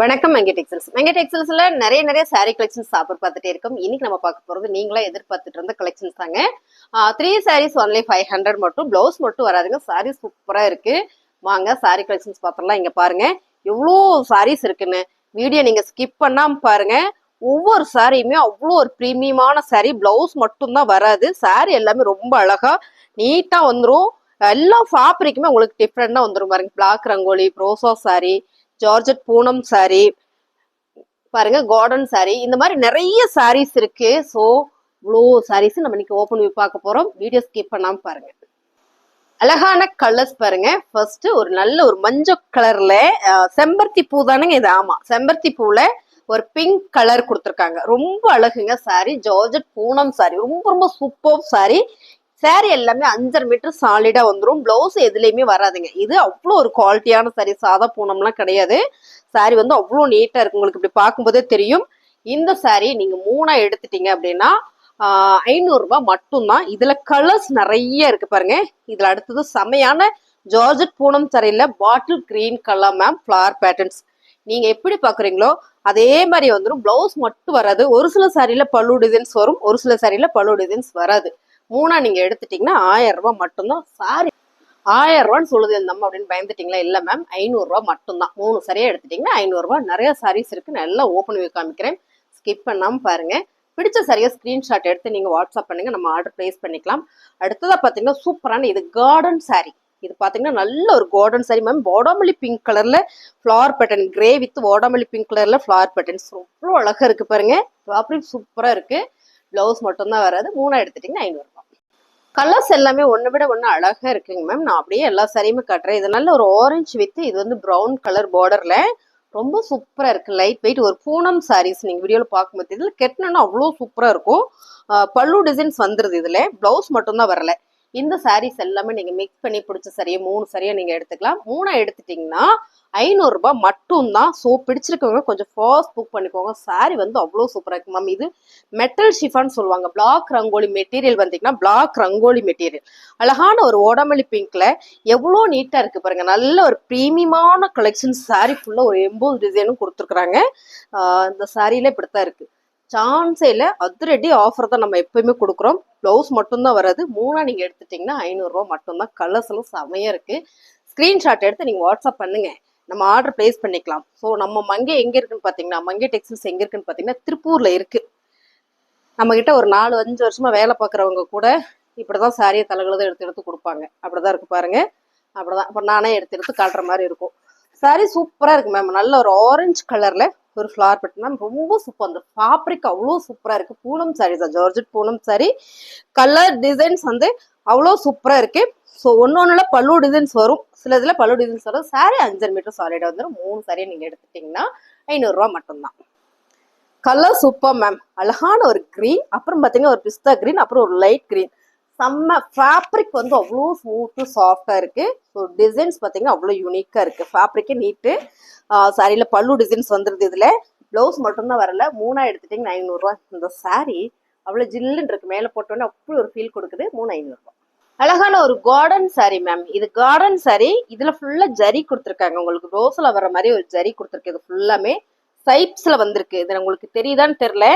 வணக்கம் மெங்கட் எக்ஸல்ஸ் மெங்கட் எக்ஸல்ஸ்ல நிறைய நிறைய saree கலெக்ஷன்ஸ் சாப்பிட்டு பார்த்துட்டே இருக்கோம். இன்னைக்கு நம்ம பார்க்க போறது நீங்களா எதிர்பார்த்துட்டு இருந்த கலெக்ஷன்ஸ் தாங்க. Three sarees only five hundred மட்டும். பிளவுஸ் மட்டும் வராதுங்க. சாரீ சூப்பரா இருக்கு. வாங்க saree கலெக்ஷன்ஸ் பார்த்தரலாம் இங்க பாருங்க. எவ்வளோ சாரீஸ் இருக்குன்னு. வீடியோ நீங்க ஸ்கிப் பண்ணாம பாருங்க. ஒவ்வொரு சாரியுமே அவ்வளோ ஒரு ப்ரீமியமான saree. பிளவுஸ் மட்டும்தான் வராது. saree எல்லாமே ரொம்ப அழகா நீட்டா வந்துடும் எல்லா ஃபேப்ரிக்குமே உங்களுக்கு டிஃப்ரெண்டா வந்துடும் பாருங்க. Black rangoli brasso saree georgette poonam saree பாருங்க கார்டன் சாரீ இந்த மாதிரி நிறைய சாரீஸ் இருக்கு. ஸோ இவ்வளோ சாரீஸ் நம்ம இன்னைக்கு ஓப்பன் பண்ணி பார்க்க போறோம். வீடியோ ஸ்கிப் பண்ணாம பாருங்க. அழகான கலர்ஸ் பாருங்க. ஃபர்ஸ்ட் ஒரு நல்ல ஒரு மஞ்சள் கலர்ல செம்பருத்தி பூ தானுங்க இது? ஆமா செம்பருத்தி பூல ஒரு பிங்க் கலர் கொடுத்துருக்காங்க. ரொம்ப அழகுங்க சாரி ஜார்ஜட் பூனம் சாரி ரொம்ப ரொம்ப சூப்பர் சாரி சாரி எல்லாமே அஞ்சரை மீட்டர் சாலிடா வந்துடும் பிளவுஸ் எதுலேயுமே வராதுங்க. இது அவ்வளோ ஒரு குவாலிட்டியான சாரி சாதா பூனம்லாம் கிடையாது. சாரி வந்து அவ்வளோ நீட்டா இருக்கு. உங்களுக்கு இப்படி பார்க்கும்போதே தெரியும். இந்த சாரி நீங்க மூணா எடுத்துட்டீங்க அப்படின்னா ஐநூறுரூபா மட்டும்தான். இதுல கலர்ஸ் நிறைய இருக்கு பாருங்க. இதுல அடுத்தது செமையான ஜார்ஜட் பூனம் சரியில்ல bottle green colour ma'am flower patterns நீங்க எப்படி பாக்குறீங்களோ அதே மாதிரி வந்துடும் பிளவுஸ் மட்டும் வராது. ஒரு சில சாரியில பல்லு டிசைன்ஸ் வரும். ஒரு சில சாரியில பல்லு டிசைன்ஸ் வராது. மூணா நீங்க எடுத்துட்டீங்கன்னா ஆயிரம் ரூபாய் மட்டும்தான். சாரி ஆயிரம் ரூபான்னு சொல்லுது இந்த அம்மா அப்படின்னு பயந்துட்டீங்களா? இல்லை மேம் ஐநூறுரூவா மட்டும்தான். மூணு சரியா எடுத்துட்டீங்கன்னா ஐநூறுரூவா நிறையா நிறைய சாரீஸ் இருக்கு. நல்லா ஓப்பன் வியூ காமிக்கிறேன். ஸ்கிப் பண்ணாமல் பாருங்க. பிடிச்ச சரியா ஸ்கிரீன்ஷாட் எடுத்து நீங்க வாட்ஸ்அப் பண்ணுங்க. நம்ம ஆர்டர் பிளேஸ் பண்ணிக்கலாம். அடுத்ததாக பார்த்தீங்கன்னா சூப்பரான இது கார்டன் saree. இது பார்த்தீங்கன்னா நல்ல ஒரு கார்டன் சாரி மேம் ஓடாமல்லி பிங்க் கலரில் ஃப்ளவர் பேட்டர்ன் கிரே வித் ஓடாமல்லி பிங்க் கலரில் ஃப்ளவர் பேட்டர்ன்ஸ் அவ்வளோ அழகா இருக்குது பாருங்க. ஃபேப்ரிக் சூப்பராக இருக்குது ப்ளவுஸ் மட்டும்தான் வராது. மூணாக எடுத்துட்டிங்கன்னா ஐநூறுரூவா கலர்ஸ் எல்லாமே ஒன்றை விட ஒன்று அழகாக இருக்குங்க மேம் நான் அப்படியே எல்லா சாரியுமே கட்டுறேன். இது நல்ல ஒரு ஆரஞ்சு வித்து இது வந்து ப்ரௌன் கலர் பார்டரில் ரொம்ப சூப்பராக இருக்குது லைட் வெயிட் ஒரு பூனம் சாரீஸ் நீங்கள் வீடியோவில் பார்க்கும்போது இதில் கெட்டினா அவ்வளோ சூப்பராக இருக்கும். பல்லு டிசைன்ஸ் வந்துடுது இதில். ப்ளவுஸ் மட்டும்தான் வரல. இந்த சாரீஸ் எல்லாமே நீங்கள் மிக்ஸ் பண்ணி பிடிச்ச சரியை மூணு சரியாக நீங்கள் எடுத்துக்கலாம். மூணாக எடுத்துட்டிங்கன்னா ஐநூறுரூபா மட்டும்தான் ஸோ பிடிச்சிருக்கவங்க கொஞ்சம் ஃபாஸ்ட் புக் பண்ணிக்கோங்க. சாரீ வந்து அவ்வளோ சூப்பராக இருக்கு மேம் இது மெட்டல் ஷிஃபான்னு சொல்லுவாங்க. பிளாக் ரங்கோலி மெட்டீரியல் வந்தீங்கன்னா பிளாக் ரங்கோலி மெட்டீரியல் அழகான ஒரு ஓடாமல்லி பிங்க்ல எவ்வளோ நீட்டாக இருக்கு பாருங்க. நல்ல ஒரு ப்ரீமியமான கலெக்ஷன் சாரீ ஃபுல்லாக ஒரு எம்போது டிசைனும் கொடுத்துருக்குறாங்க. இந்த இப்படி இப்படித்தான் இருக்குது சான்ஸே இல்லை அதிரடி ஆஃபர் தான் நம்ம எப்பயுமே கொடுக்குறோம். ப்ளவுஸ் மட்டும்தான் வராது. மூணாக நீங்கள் எடுத்துட்டிங்கன்னா ஐநூறுரூவா மட்டும்தான். கலர்ஸ் எல்லாம் இருக்குது இருக்கு. ஸ்க்ரீன்ஷாட் எடுத்து நீங்கள் வாட்ஸ்அப் பண்ணுங்கள் நம்ம ஆர்டர் பிளேஸ் பண்ணிக்கலாம். ஸோ நம்ம மங்கை எங்கே இருக்குன்னு பார்த்தீங்கன்னா மங்கை டெக்ஸ்டைல்ஸ் எங்கே இருக்குன்னு பார்த்தீங்கன்னா திருப்பூரில் இருக்குது நம்மக்கிட்ட ஒரு நாலு அஞ்சு வருஷமாக வேலை பார்க்குறவங்க கூட இப்படி தான் சாரியை தலைகளை தான் எடுத்து எடுத்து கொடுப்பாங்க. அப்படி தான் இருக்குது பாருங்கள் அப்படி தான் அப்புறம் நானே எடுத்து எடுத்து காட்டுற மாதிரி இருக்கும். சாரி சூப்பராக இருக்குது மேம் நல்ல ஒரு ஆரஞ்சு கலரில் ஒரு ஃப்ளவர் பட் மேம் ரொம்ப சூப்பர் அந்த ஃபேப்ரிக் அவ்வளோ சூப்பராக இருக்குது பூனம் சாரீஸ் தான். Georgette poonam saree colour designs வந்து அவ்வளோ சூப்பராக இருக்குது ஸோ ஒன்று ஒன்றில் பல்லு டிசைன்ஸ் வரும். சில இதில் பல்லு டிசைன்ஸ் வரும். சாரி அஞ்சரை மீட்டர் சாலிடாக வந்துடும் மூணு சாரியை நீங்கள் எடுத்துட்டிங்கன்னா ஐநூறுரூவா மட்டும்தான். கலர் சூப்பர் மேம் அழகான ஒரு க்ரீன் அப்புறம் பார்த்தீங்கன்னா ஒரு பிஸ்தா க்ரீன் அப்புறம் ஒரு லைட் க்ரீன் செம்ம ஃபேப்ரிக் வந்து அவ்வளோ ஸ்மூத்து சாஃப்டாக இருக்குது ஸோ டிசைன்ஸ் பார்த்தீங்கன்னா அவ்வளோ யூனிக்காக இருக்குது ஃபேப்ரிக்கே நீட்டு சாரியில் பல்லு டிசைன்ஸ் வந்துருது இதில். ப்ளவுஸ் மட்டும்தான் வரல. மூணாக எடுத்துட்டிங்கன்னா ஐநூறுரூவா இந்த சாரி அவ்வளோ ஜில்லுன்னு இருக்குது மேலே போட்டோன்னே அப்படி ஒரு ஃபீல் கொடுக்குது. மூணு ஐநூறுரூவா அழகான ஒரு கார்டன் சாரி மேம் இது கார்டன் சாரி இதுல ஃபுல்லா ஜரி கொடுத்துருக்காங்க. உங்களுக்கு ரோஸ்ல வர மாதிரி ஒரு ஜரி கொடுத்துருக்கு. இது ஃபுல்லாமே சைப்ஸ்ல வந்திருக்கு. இது உங்களுக்கு தெரியுதான்னு தெரியல.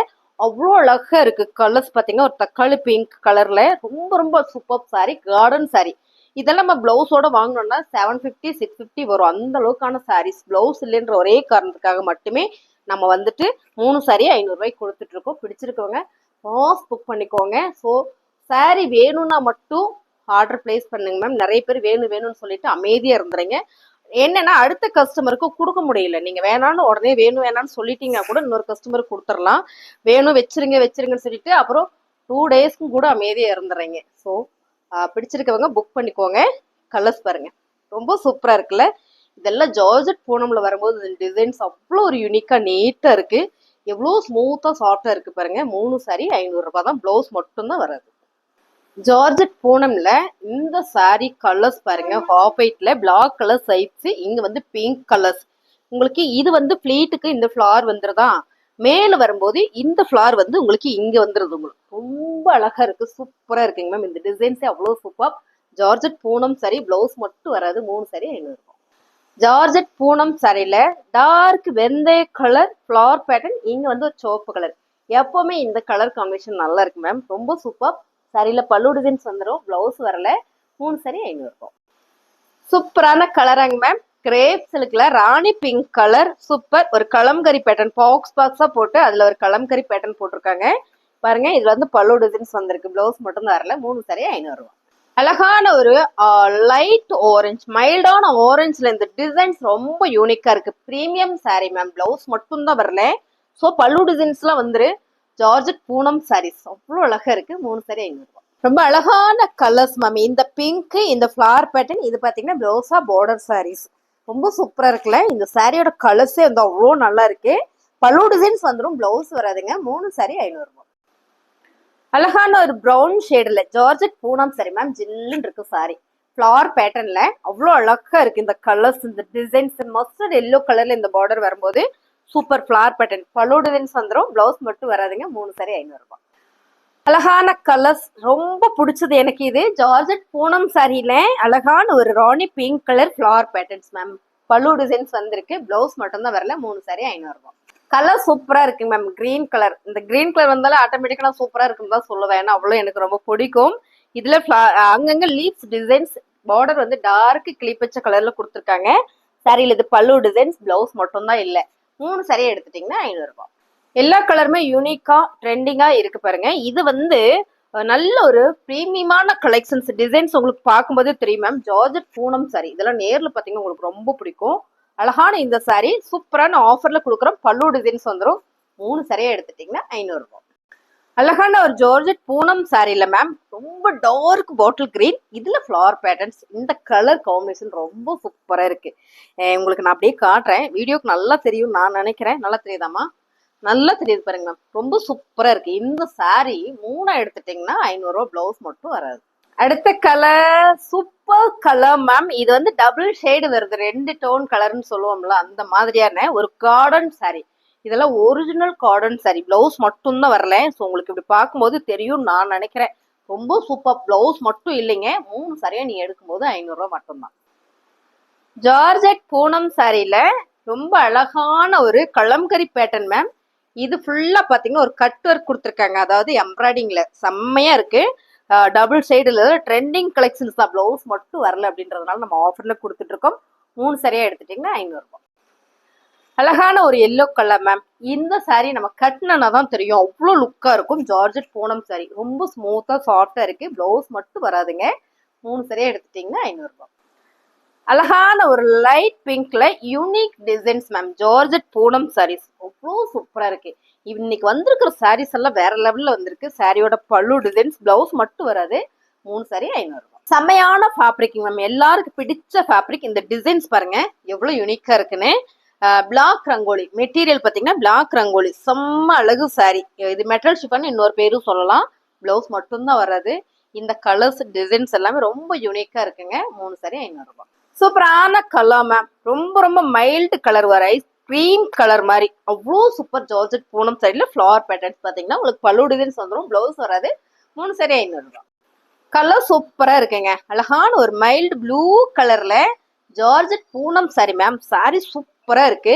அவ்வளோ அழகாக இருக்குது கலர்ஸ் பார்த்தீங்கன்னா ஒரு தக்காளி பிங்க் கலரில் ரொம்ப ரொம்ப சூப்பர் சாரீ கார்டன் சாரீ இதெல்லாம் நம்ம ப்ளவுஸோட வாங்கினோம்னா செவன் ஃபிஃப்டி சிக்ஸ் ஃபிஃப்டி வரும். அந்த அளவுக்கான சாரீஸ் ப்ளவுஸ் இல்லைன்ற ஒரே காரணத்துக்காக மட்டுமே நம்ம வந்துட்டு மூணு சாரீ ஐநூறுரூவாய்க்கு கொடுத்துட்ருக்கோம் பிடிச்சிருக்கவங்க ஃபாஸ்ட் புக் பண்ணிக்கோங்க. ஸோ சாரீ வேணும்னா மட்டும் ஆர்டர் பிளேஸ் பண்ணுங்க மேம் நிறைய பேர் வேணும் வேணும்னு சொல்லிட்டு அமைதியாக இருந்துறீங்க. என்னன்னா அடுத்த கஸ்டமருக்கு கொடுக்க முடியல. நீங்க வேணாம்னு உடனே வேணும் வேணாம்னு சொல்லிட்டீங்கன்னா கூட இன்னொரு கஸ்டமருக்கு கொடுத்துடலாம். வேணும் வச்சிருங்க வச்சிருங்கன்னு சொல்லிட்டு அப்புறம் டூ டேஸ்க்கும் கூட அமைதியாக இருந்துடுறீங்க ஸோ பிடிச்சிருக்கவங்க புக் பண்ணிக்கோங்க. கலர்ஸ் பாருங்க. ரொம்ப சூப்பராக இருக்குல்ல? இதெல்லாம் ஜார்ஜட் பூனம்ல வரும்போது டிசைன்ஸ் அவ்வளோ ஒரு யூனிக்காக நீட்டாக இருக்கு. எவ்வளோ ஸ்மூத்தாக சாஃப்டாக இருக்கு பாருங்க. மூணு சாரி ஐநூறுரூபா தான். ப்ளவுஸ் மட்டும்தான் வராது. ஜார்ஜட் பூனம்ல இந்த சாரீ கலர்ஸ் பாருங்க ஹாஃப் ஒயிட்ல பிளாக் கலர் சைட்ஸ் இங்க வந்து பிங்க் கலர்ஸ் உங்களுக்கு இது வந்து பிளீட்டுக்கு இந்த ஃப்ளார் வந்துருதா? மேல வரும்போது இந்த ஃப்ளார் வந்து உங்களுக்கு இங்க வந்துருது உங்களுக்கு. ரொம்ப அழகா இருக்கு சூப்பரா இருக்குங்க மேம் இந்த டிசைன்ஸே அவ்வளோ சூப்பர் ஜார்ஜட் பூனம் சரி பிளவுஸ் மட்டும் வராது மூணு சரி இருக்கும். ஜார்ஜட் பூனம் சரியில டார்க் வெந்தய கலர் ஃபிளார் பேட்டர்ன் இங்க வந்து ஒரு சிவப்பு கலர் எப்பவுமே இந்த கலர் காம்பினேஷன் நல்லா இருக்கு மேம் ரொம்ப சூப்பர் சரியில் பல்லு டிசைன்ஸ் வந்துடும் ப்ளவுஸ் வரல மூணு சரி ஐநூறு இருக்கும். சூப்பரான கலராங்க மேம் கிரேப் சிலுக்கில் ராணி பிங்க் கலர் சூப்பர் ஒரு கலம்கரி பேட்டர்ன் பாக்ஸ் பாக்ஸாக போட்டு அதில் ஒரு கலம்கரி பேட்டர்ன் போட்டிருக்காங்க. பாருங்க இதில் வந்து பல்லு டிசைன்ஸ் வந்திருக்கு ப்ளவுஸ் மட்டும் தான் வரல மூணு சரி ஐநூறு அழகான ஒரு லைட் ஓரஞ்ச் மைல்டான ஓரஞ்சில் இந்த டிசைன்ஸ் ரொம்ப யூனிக்காக இருக்குது ப்ரீமியம் சாரீ மேம் ப்ளவுஸ் மட்டும்தான் வரல. ஸோ பல்லு டிசைன்ஸ்லாம் வந்துரு ஜார்ஜட் பூனம் சாரீஸ் அவ்வளோ அழகா இருக்கு. மூணு சாரி ஐநூறுபா ரொம்ப அழகான கலர்ஸ் மேம் இந்த பிங்க் இந்த ஃப்ளவர் பேட்டர்ன் இது பாத்தீங்கன்னா ப்ளவுஸா பார்டர் சாரீஸ் ரொம்ப சூப்பரா இருக்குல்ல? இந்த சாரியோட கலர்ஸே வந்து அவ்வளோ நல்லா இருக்கு. பல்லு டிசைன்ஸ் வந்துடும் ப்ளவுஸ் வராதுங்க. மூணு சாரி ஐநூறுபா அழகான ஒரு ப்ரௌன் ஷேடில் ஜார்ஜட் பூனம் சாரி மேம் ஜில்லுன்னு இருக்கு சாரி ஃப்ளவர் பேட்டர்ன்ல அவ்வளோ அழகா இருக்கு இந்த கலர்ஸ் இந்த டிசைன்ஸ் மஸ்டர்ட் எல்லோ கலர்ல இந்த பார்டர் வரும்போது super flower pattern pallu designs வந்துடும் பிளவுஸ் மட்டும் வராதுங்க. மூணு சாரி ஐநூறுரூபா அழகான கலர்ஸ் ரொம்ப பிடிச்சது எனக்கு இது. ஜார்ஜட் பூனம் சாரியில அழகான ஒரு rani pink colour flower patterns ma'am pallu designs வந்திருக்கு. பிளவுஸ் மட்டும்தான் வரல. மூணு சாரி ஐநூறுபா. கலர் சூப்பராக இருக்கு மேம் க்ரீன் கலர் இந்த க்ரீன் கலர் வந்தாலும் ஆட்டோமேட்டிக்காக சூப்பராக இருக்குன்னு தான் சொல்லுவேன். ஏன்னா அவ்வளோ எனக்கு ரொம்ப பிடிக்கும். இதில் அங்கங்கே லீப்ஸ் லீவ்ஸ் டிசைன்ஸ் பார்டர் வந்து டார்க் கிளிப்பச்ச கலரில் கொடுத்துருக்காங்க. சாரியில் இது பல்லு டிசைன்ஸ் பிளவுஸ் மட்டும்தான் இல்லை. மூணு சரியா எடுத்துட்டீங்கன்னா ஐநூறுரூபா எல்லா கலருமே யூனிக்காக ட்ரெண்டிங்காக இருக்கு பாருங்க. இது வந்து நல்ல ஒரு ப்ரீமியமான கலெக்ஷன்ஸ் டிசைன்ஸ் உங்களுக்கு பார்க்கும்போதே தெரியும் மேம் ஜார்ஜட் பூனம் சாரி இதெல்லாம் நேரில் பார்த்தீங்கன்னா உங்களுக்கு ரொம்ப பிடிக்கும். அழகான இந்த சாரி சூப்பரான ஆஃபரில் கொடுக்குறோம் பல்லு டிசைன்ஸ் வந்துடும் மூணு சரியாக எடுத்துட்டீங்கன்னா ஐநூறுரூவா அழகான ஒரு ஜார்ஜட் பூனம் சாரில மேம் ரொம்ப டார்க் பாட்டில் கிரீன் இதுல ஃப்ளவர் பேட்டர்ன்ஸ் இந்த கலர் காம்பினேஷன் ரொம்ப சூப்பரா இருக்கு. உங்களுக்கு நான் அப்படியே காட்டுறேன். வீடியோக்கு நல்லா தெரியும் நான் நினைக்கிறேன். நல்லா தெரியுதாம்மா? நல்லா தெரியுது பாருங்க மேம் ரொம்ப சூப்பரா இருக்கு. இந்த சாரி மூணா எடுத்துட்டீங்கன்னா ஐநூறுரூவா பிளவுஸ் மட்டும் வராது. அடுத்த கலர் சூப்பர் கலர் மேம் இது வந்து டபுள் ஷேடு வருது. ரெண்டு டோன் கலர்னு சொல்லுவோம்ல அந்த மாதிரியான ஒரு கார்டன் saree. இதெல்லாம் ஒரிஜினல் கார்டன் சாரி பிளவுஸ் மட்டும்தான் வரல. ஸோ உங்களுக்கு இப்படி பார்க்கும்போது தெரியும் நான் நினைக்கிறேன். ரொம்ப சூப்பர் பிளவுஸ் மட்டும் இல்லைங்க. மூணு சரியா நீ எடுக்கும்போது ஐநூறுரூவா மட்டும்தான். ஜார்ஜெட் பூனம் சாரியில ரொம்ப அழகான ஒரு கலம்கரி பேட்டர்ன் மேம் இது ஃபுல்லாக பார்த்தீங்கன்னா ஒரு கட் ஒர்க் கொடுத்துருக்காங்க. அதாவது எம்ப்ராய்டிங்கில் செம்மையாக இருக்குது டபுள் சைடில் ட்ரெண்டிங் கலெக்ஷன்ஸ் தான். ப்ளவுஸ் மட்டும் வரல அப்படின்றதுனால நம்ம ஆஃபரில் கொடுத்துட்ருக்கோம் மூணு சரியா எடுத்துட்டீங்கன்னா ஐநூறுரூவா அழகான ஒரு எல்லோ கலர் மேம் இந்த saree நம்ம கட்டினா தான் தெரியும். அவ்வளோ லுக்காக இருக்கும். Georgette poonam saree. ரொம்ப ஸ்மூத்தாக சாஃப்டாக இருக்குது ப்ளவுஸ் மட்டும் வராதுங்க. மூணு சரியா எடுத்துட்டிங்கன்னா ஐநூறுபா. அழகான ஒரு light பிங்க்ல unique designs ma'am georgette poonam sarees அவ்வளோ சூப்பராக இருக்கு. இன்னைக்கு வந்திருக்கிற சாரீஸ் எல்லாம் வேற லெவலில் வந்திருக்கு. சாரியோட பல்லு டிசைன்ஸ் பிளவுஸ் மட்டும் வராது. மூணு சாரி ஐநூறுபா. செம்மையான ஃபேப்ரிக் மேம் எல்லாருக்கும் பிடிச்ச ஃபேப்ரிக் இந்த டிசைன்ஸ் பாருங்க. எவ்வளோ யூனிக்காக இருக்குன்னு. பிளாக் ரங்கோலி. மெட்டீரியல் பார்த்தீங்கன்னா பிளாக் ரங்கோலி. செம்ம அழகு சாரி இது மெட்டல் ஷிஃபன் இன்னொரு பேரும் சொல்லலாம். பிளவுஸ் மட்டும்தான் வராது இந்த கலர்ஸ் டிசைன்ஸ் எல்லாமே ரொம்ப யூனிக்காக இருக்குங்க. மூணு சாரி ஐநூறுபா. சூப்பரான கலர் மேம் ரொம்ப ரொம்ப மைல்டு கலர் வர க்ரீம் கலர் மாதிரி. அவ்வளோ சூப்பர் ஜார்ஜெட் பூனம் சைடில் ஃப்ளவர் பேட்டர்ன்ஸ் பார்த்தீங்கன்னா உங்களுக்கு பல்லு டிசைன்ஸ் வந்துடும் ப்ளவுஸ் வராது. மூணு சரி ஐநூறுரூவா கலர் சூப்பராக இருக்குங்க. அழகான ஒரு மைல்டு ப்ளூ கலரில் georgette Poonam sorry ma'am saree சூப்பராக இருக்கு.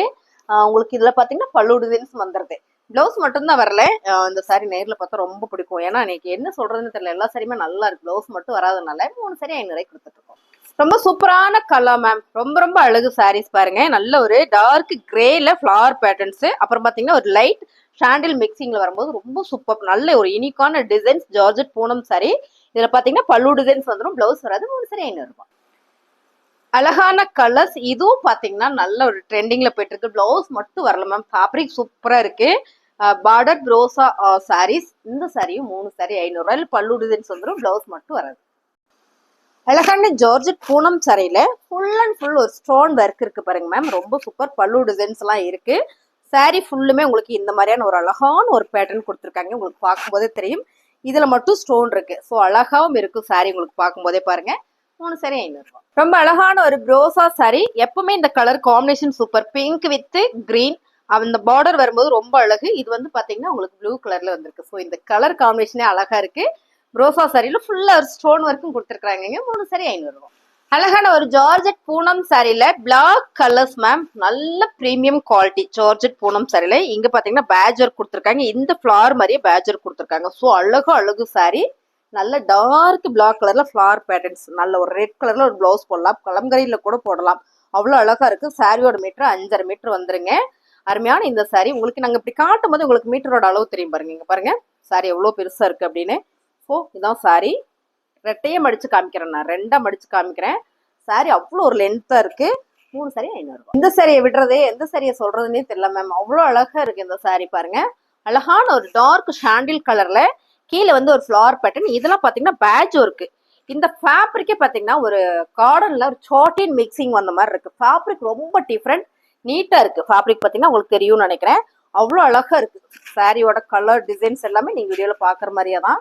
உங்களுக்கு இதில் பார்த்தீங்கன்னா பல்லு டிசைன்ஸ் வந்துடுது ப்ளவுஸ் மட்டும்தான் வரல. இந்த சாரி நேரில் பார்த்தா ரொம்ப பிடிக்கும். ஏன்னா இன்னைக்கு என்ன சொல்கிறதுன்னு தெரியல. எல்லா சாரியுமே நல்லா இருக்கு. ப்ளவுஸ் மட்டும் வராதனால மூணு சாரி ஐநூறுக்கு கொடுத்துருக்கோம் ரொம்ப சூப்பரான கலர் மேம் ரொம்ப ரொம்ப அழகு சாரீஸ் பாருங்க. நல்ல ஒரு டார்க் கிரேல ஃப்ளவர் பேட்டர்ன்ஸ் அப்புறம் பார்த்தீங்கன்னா ஒரு லைட் ஷாண்டில் மிக்சிங்ல வரும்போது ரொம்ப சூப்பர் நல்ல ஒரு யூனிக்கான டிசைன்ஸ் ஜார்ஜெட் பூனம் சாரி இதில் பார்த்தீங்கன்னா பல்லு டிசைன்ஸ் வந்துடும் ப்ளவுஸ் வராது. மூணு சாரி ஐநூறுரூபாய் அழகான கலர்ஸ் இதுவும் பார்த்தீங்கன்னா நல்ல ஒரு ட்ரெண்டிங்ல போயிட்டு இருக்கு பிளவுஸ் மட்டும் வரல மேம் ஃபேப்ரிக் சூப்பரா இருக்கு. பார்டர் ப்ரோசா சாரீஸ் இந்த சாரியும் மூணு சாரி ஐநூறு ரூபாய் பல்லு டிசைன்ஸ் வந்துடும் பிளவுஸ் மட்டும் வராது. அழகான ஜார்ஜெட் பூனம் சாரியில ஃபுல் அண்ட் ஃபுல் ஒரு ஸ்டோன் ஒர்க் இருக்கு பாருங்க மேம் ரொம்ப சூப்பர் பல்லு டிசைன்ஸ் எல்லாம் இருக்கு. சாரி ஃபுல்லுமே உங்களுக்கு இந்த மாதிரியான ஒரு அழகான ஒரு பேட்டர்ன் கொடுத்துருக்காங்க. உங்களுக்கு பார்க்கும்போதே தெரியும். இதுல மட்டும் ஸ்டோன் இருக்கு. ஸோ அழகாவும் இருக்கும் சாரி உங்களுக்கு பார்க்கும்போதே பாருங்க. மூணு சாரி ஐநூறு ரொம்ப அழகான ஒரு ப்ரோசா சாரி எப்பவுமே இந்த colour combination super pink with green அந்த பார்டர் வரும்போது ரொம்ப அழகு. இது வந்து பாத்தீங்கன்னா உங்களுக்கு ப்ளூ கலர்ல வந்திருக்கு. ஸோ இந்த கலர் காம்பினேஷனே அழகா இருக்கு. ப்ரோசா சாரியில ஃபுல்லா ஒரு ஸ்டோன் ஒர்க்கும் கொடுத்துருக்காங்க மூணு சாரி ஐநூறுரூவா அழகான ஒரு ஜார்ஜெட் பூனம் சாரியில பிளாக் கலர்ஸ் மேம் நல்ல பிரீமியம் குவாலிட்டி ஜார்ஜெட் பூனம் சாரியில இங்க பாத்தீங்கன்னா பேஜர் கொடுத்துருக்காங்க. இந்த ஃபிளார் மாதிரியே பேஜர் கொடுத்துருக்காங்க. ஸோ அழகு அழகு சாரி நல்ல டார்க் பிளாக் கலர்ல ஃபிளார் பேட்டர்ன்ஸ் நல்ல ஒரு ரெட் கலர்ல ஒரு பிளவுஸ் போடலாம். கலம்கரியில கூட போடலாம். அவ்வளோ அழகா இருக்கு. சாரியோட மீட்டர் அஞ்சரை மீட்டர் வந்துருங்க. அருமையான இந்த சாரி உங்களுக்கு நாங்க இப்படி காட்டும் போது உங்களுக்கு மீட்டரோட அளவு தெரியும் பாருங்க. இங்க பாருங்க. சாரி எவ்வளோ பெருசா இருக்கு அப்படின்னு. ஸோ இதான் சாரி ரெட்டையே மடிச்சு காமிக்கிறேன் நான். ரெண்டா மடிச்சு காமிக்கிறேன். சாரி அவ்வளோ ஒரு லென்த்தா இருக்கு. மூணு சாரி ஐநூறுரூவா இந்த சாரியை விடுறதே எந்த சாரியை சொல்றதுன்னே தெரியல மேம் அவ்வளோ அழகா இருக்கு இந்த சாரி பாருங்க. அழகான ஒரு டார்க் ஷாண்டில் கலர்ல கீழே வந்து ஒரு ஃப்ளவர் பேட்டர்ன் இதெல்லாம் பார்த்தீங்கன்னா பேட்ச் ஒர்க்கு இந்த ஃபேப்ரிக்கே பார்த்தீங்கன்னா ஒரு கார்டனில் ஒரு சாட்டின் மிக்சிங் வந்த மாதிரி இருக்குது ஃபேப்ரிக் ரொம்ப டிஃப்ரெண்ட் நீட்டாக இருக்குது ஃபேப்ரிக் பார்த்தீங்கன்னா உங்களுக்கு தெரியும்னு நினைக்கிறேன். அவ்வளோ அழகாக இருக்குது சாரியோட கலர் டிசைன்ஸ் எல்லாமே நீங்கள் வீடியோவில் பார்க்குற மாதிரியே தான்.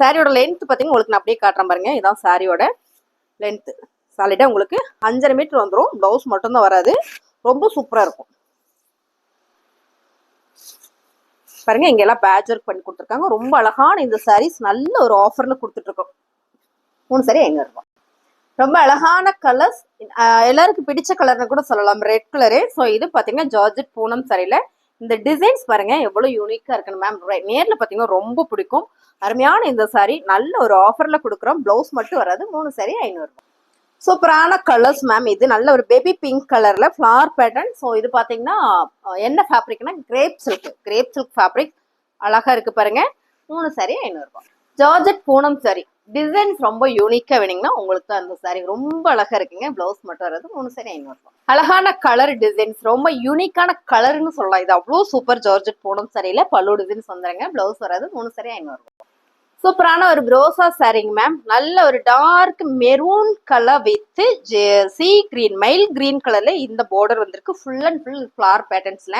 சாரியோட லென்த் பார்த்தீங்கன்னா உங்களுக்கு நான் அப்படியே காட்டுறேன் பாருங்க. இதான் சாரியோட லென்த்து சாலிடா உங்களுக்கு அஞ்சரை மீட்டர் வந்துடும் ப்ளவுஸ் மட்டும்தான் வராது. ரொம்ப சூப்பராக இருக்கும். பாருங்க இங்க எல்லாம் பேட்ச் ஒர்க் பண்ணி கொடுத்துருக்காங்க. ரொம்ப அழகான இந்த சாரீஸ் நல்ல ஒரு ஆஃபர்ல கொடுத்துட்டு இருக்கோம் மூணு சாரி எங்க இருக்கும் ரொம்ப அழகான கலர்ஸ் எல்லாருக்கும் பிடிச்ச கலர்னு கூட சொல்லலாம். ரெட் கலரு ஸோ இது பாத்தீங்கன்னா ஜார்ஜெட் பூனம் சரியில இந்த டிசைன்ஸ் பாருங்க எவ்வளவு யூனிக்கா இருக்குன்னு மேம் நேர்ல பாத்தீங்கன்னா ரொம்ப பிடிக்கும். அருமையான இந்த சாரி நல்ல ஒரு ஆஃபர்ல கொடுக்குறோம். பிளவுஸ் மட்டும் வராது. மூணு சாரீ ஐநூறு சூப்பரான கலர்ஸ் மேம் இது நல்ல ஒரு பேபி பிங்க் கலர்ல ஃபிளார் பேட்டர்ன் ஸோ இது பார்த்தீங்கன்னா என்ன ஃபேப்ரிக்னா crepe silk crepe silk fabric அழகா இருக்கு பாருங்க. மூணு சாரி ஐநூறுபா ஜார்ஜெட் பூனம் சாரி டிசைன்ஸ் ரொம்ப யூனிக்காக வேணுங்கன்னா உங்களுக்கு தான் அந்த சாரி ரொம்ப அழகா இருக்குங்க. பிளவுஸ் மட்டும் வர்றது மூணு சாரி ஐநூறுபா அழகான கலர் டிசைன்ஸ் ரொம்ப யூனிக்கான கலர்னு சொல்லலாம். இது அவ்வளோ சூப்பர் ஜார்ஜெட் பூனம் சாரியில பல்லு டிசைன்ஸ் வந்துருங்க. பிளவுஸ் வர்றது மூணு சாரி ஐநூறுபா சூப்பரான ஒரு ப்ரோசா சாரிங்க மேம். நல்ல ஒரு dark maroon colour with sea green mild green கலர்ல இந்த பார்டர் வந்திருக்கு. ஃபுல் அண்ட் ஃபுல் ஃபிளார் பேட்டர்ன்ஸ்ல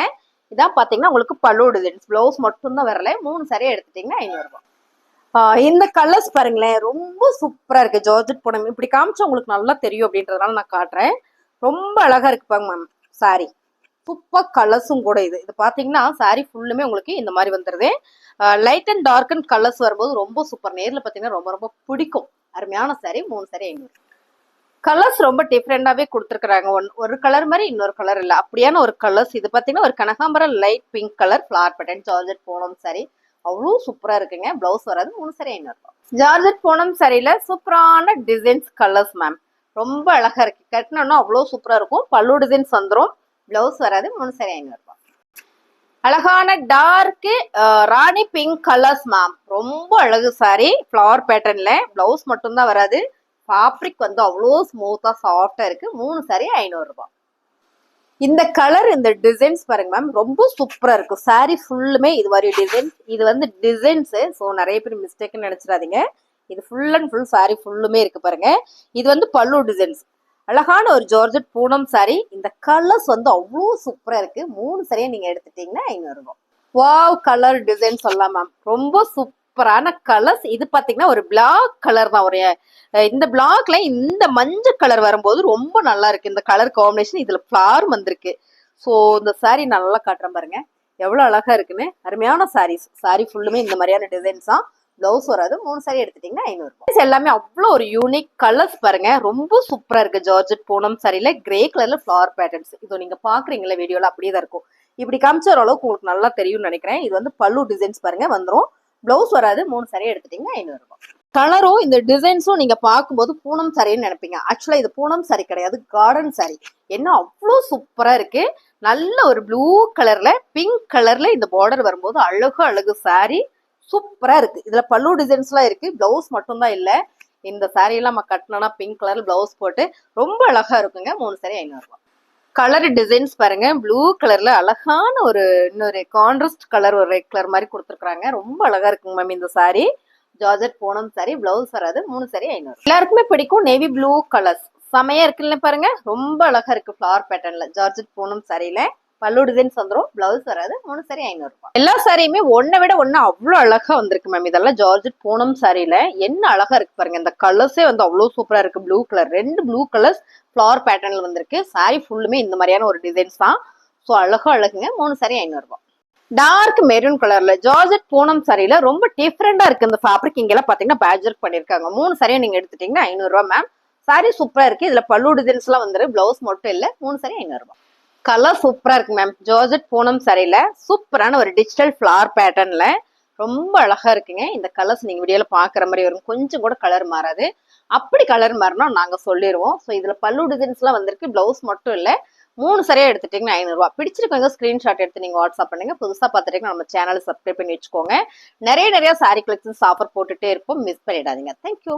இதான் பார்த்தீங்கன்னா உங்களுக்கு பல்லு டிசைன்ஸ் ப்ளவுஸ் மட்டும்தான் வரல. மூணு சாரி எடுத்துட்டீங்கன்னா ஐநூறுபா இந்த கலர்ஸ் பாருங்களேன். ரொம்ப சூப்பராக இருக்குது ஜார்ஜெட் போனோம் இப்படி காமிச்சா உங்களுக்கு நல்லா தெரியும் அப்படின்றதுனால நான் காட்டுறேன். ரொம்ப அழகா இருக்குப்பாங்க மேம் சாரி சூப்பர் கலர்ஸும் கூட இது. இது பார்த்தீங்கன்னா சாரி ஃபுல்லுமே உங்களுக்கு இந்த மாதிரி வந்துருது. Light and dark and colours வரும்போது ரொம்ப சூப்பர் நேரில் பார்த்தீங்கன்னா ரொம்ப ரொம்ப பிடிக்கும். அருமையான சாரி மூணு சாரி ஐநூறு கலர்ஸ் ரொம்ப டிஃப்ரெண்டாகவே கொடுத்துருக்குறாங்க. ஒன் ஒரு கலர் மாதிரி இன்னொரு கலர் இல்லை. அப்படியான ஒரு கலர்ஸ் இது பார்த்தீங்கன்னா ஒரு கனகாம்பரம் light pink colour flower pattern georgette poonam saree அவ்வளோ சூப்பராக இருக்குங்க. ப்ளவுஸ் வராது மூணு சாரி ஐநூறு ஜார்ஜெட் போனோம் சரியில் சூப்பரான டிசைன்ஸ் கலர்ஸ் மேம் ரொம்ப அழகாக இருக்குது கட்டினோன்னா அவ்வளோ சூப்பராக இருக்கும். பல்லு டிசைன்ஸ் வந்துடும் பிளவுஸ் வராது மூணு சரி ஐநூறு ரூபாய் அழகான dark rani pink colours ma'am ரொம்ப அழகு சாரி ஃப்ளவர் பேட்டர்ன்ல பிளவுஸ் மட்டும்தான் வராது. ஃபேப்ரிக் வந்து அவ்வளோ ஸ்மூத்தா சாஃப்டா இருக்கு. மூணு சாரி ஐநூறு ரூபாய். இந்த கலர் இந்த டிசைன்ஸ் பாருங்க மேம் ரொம்ப சூப்பரா இருக்கும் சாரி ஃபுல்லுமே இது மாதிரி டிசைன்ஸ் இது வந்து டிசைன்ஸு ஸோ நிறைய பேர் மிஸ்டேக்னு நினைச்சிடாதீங்க. இது ஃபுல் அண்ட் ஃபுல் சாரி ஃபுல்லுமே இருக்கு பாருங்க. இது வந்து பல்லு டிசைன்ஸ் அழகான ஒரு ஜார்ஜெட் பூனம் சாரி இந்த கலர்ஸ் வந்து அவ்வளோ சூப்பராக இருக்கு. மூணு சரியாக நீங்கள் எடுத்துட்டீங்கன்னா ஐநூறு வாவ் கலர் டிசைன் சொல்லலாம் மேம் ரொம்ப சூப்பரான கலர்ஸ் இது பார்த்தீங்கன்னா ஒரு பிளாக் கலர் தான். ஒரு இந்த பிளாக்ல இந்த மஞ்சள் கலர் வரும்போது ரொம்ப நல்லா இருக்கு. இந்த கலர் காம்பினேஷன் இதுல ஃபிளார் வந்திருக்கு. ஸோ இந்த சாரீ நல்லா காட்டுறேன் பாருங்க. எவ்வளோ அழகா இருக்குன்னு. அருமையான சாரீஸ் சாரி ஃபுல்லுமே இந்த மாதிரியான டிசைன்ஸ் தான். பிளவுஸ் வராது மூணு சாரி எடுத்துட்டீங்கன்னா ஐநூறு எல்லாமே அவ்வளோ ஒரு யூனிக் கலர்ஸ் பாருங்க. ரொம்ப சூப்பரா இருக்கு ஜார்ஜெட் பூனம் சாரியில கிரே கலர்ல ஃபிளவர் பேட்டர்ன்ஸ் இதோ நீங்க பாக்குறீங்களா வீடியோல அப்படியே தான் இருக்கும். இப்படி காமிச்ச அளவுக்கு உங்களுக்கு நல்லா தெரியும்னு நினைக்கிறேன். இது வந்து பல்லு டிசைன்ஸ் பாருங்க வந்துரும். பிளவுஸ் வராது மூணு சாரி எடுத்துட்டீங்கன்னா ஐநூறு ரூபாய். கலரும் இந்த டிசைன்ஸும் நீங்க பார்க்கும்போது பூனம் சாரின்னு நினைப்பீங்க. ஆக்சுவலா இது பூனம் சாரி கிடையாது கார்டன் சாரி என்ன அவ்வளோ சூப்பரா இருக்கு. நல்ல ஒரு ப்ளூ கலர்ல பிங்க் கலர்ல இந்த பார்டர் வரும்போது அழகு அழகு சாரி சூப்பராக இருக்கு. இதில் பல்லு டிசைன்ஸ்லாம் இருக்கு. பிளவுஸ் மட்டும்தான் இல்லை. இந்த சாரியெல்லாம் எல்லாம் நம்ம கட்டினோம்னா பிங்க் கலர் பிளவுஸ் போட்டு ரொம்ப அழகா இருக்குங்க. மூணு சாரி ஐநூறுரூவா. கலர் டிசைன்ஸ் பாருங்க. ப்ளூ கலர்ல அழகான ஒரு இன்னொரு கான்ட்ராஸ்ட் கலர் ஒரு ரெட் கலர் மாதிரி கொடுத்துருக்காங்க ரொம்ப அழகா இருக்குங்க மேம் இந்த sorry georgette Poonam saree blouse வராது. மூணு சாரி ஐநூறு. எல்லாருக்குமே பிடிக்கும் நேவி ப்ளூ கலர்ஸ் செமையா இருக்குல்ல பாருங்க. ரொம்ப அழகா இருக்கு ஃபிளவர் பேட்டர்ன்ல ஜார்ஜெட் பூனம் சாரியில பல்லு டிசைன்ஸ் வந்துடும் பிளவுஸ் வராது. மூணு சாரி ஐநூறுரூபா எல்லா சாரியுமே ஒன்னை விட ஒன்று அவ்வளோ அழகா வந்திருக்கு மேம் இதெல்லாம் ஜார்ஜெட் பூனம் சாரியில் என்ன அழகா இருக்கு பாருங்க. இந்த கலர்ஸே வந்து அவ்வளோ சூப்பராக இருக்கு. ப்ளூ கலர் ரெண்டு ப்ளூ கலர்ஸ் ஃப்ளவர் பேட்டர்னில் வந்திருக்கு. சாரி ஃபுல்லுமே இந்த மாதிரியான ஒரு டிசைன்ஸ் தான். ஸோ அழகா அழகுங்க. மூணு சாரி ஐநூறுரூபா டார்க் மெரூன் கலர்ல ஜார்ஜெட் பூனம் சாரியில ரொம்ப டிஃப்ரெண்டா இருக்கு. இந்த ஃபேப்ரிக் இங்கெல்லாம் பாத்தீங்கன்னா பேட்ச் ஒர்க் பண்ணிருக்காங்க. மூணு சாரியும் நீங்க எடுத்துட்டீங்கன்னா ஐநூறுரூவா மேம் சாரி சூப்பரா இருக்கு. இதுல பல்லு டிசைன்ஸ் எல்லாம் வந்துரு. பிளவுஸ் மட்டும் இல்ல. மூணு சாரி ஐநூறுரூவா கலர் சூப்பரா இருக்கு மேம் ஜார்ஜெட் பூனம் சரியில சூப்பரான ஒரு டிஜிட்டல் ஃபிளார் பேட்டர்ன்ல ரொம்ப அழகா இருக்குங்க. இந்த கலர்ஸ் நீங்க வீடியோல பாக்குற மாதிரி வரும். கொஞ்சம் கூட கலர் மாறாது. அப்படி கலர் மாறினா நாங்க சொல்லிடுவோம் ஸோ இதுல பல்லு டிசைன்ஸ் எல்லாம் வந்திருக்கு. பிளவுஸ் மட்டும் இல்ல. மூணு சரியா எடுத்துட்டீங்கன்னா ஐநூறுரூவா பிடிச்சிருக்கவங்க ஸ்கிரீன்ஷாட் எடுத்து நீங்க வாட்ஸ்அப் பண்ணுங்க. புதுசா பார்த்துட்டீங்கன்னா நம்ம சேனலை சப்ஸ்கிரைப் பண்ணி வச்சுக்கோங்க. நிறைய நிறைய சாரி கலெக்ஷன்ஸ் ஆஃபர் போட்டுட்டே இருப்போம். மிஸ் பண்ணிடாதீங்க. தேங்க்யூ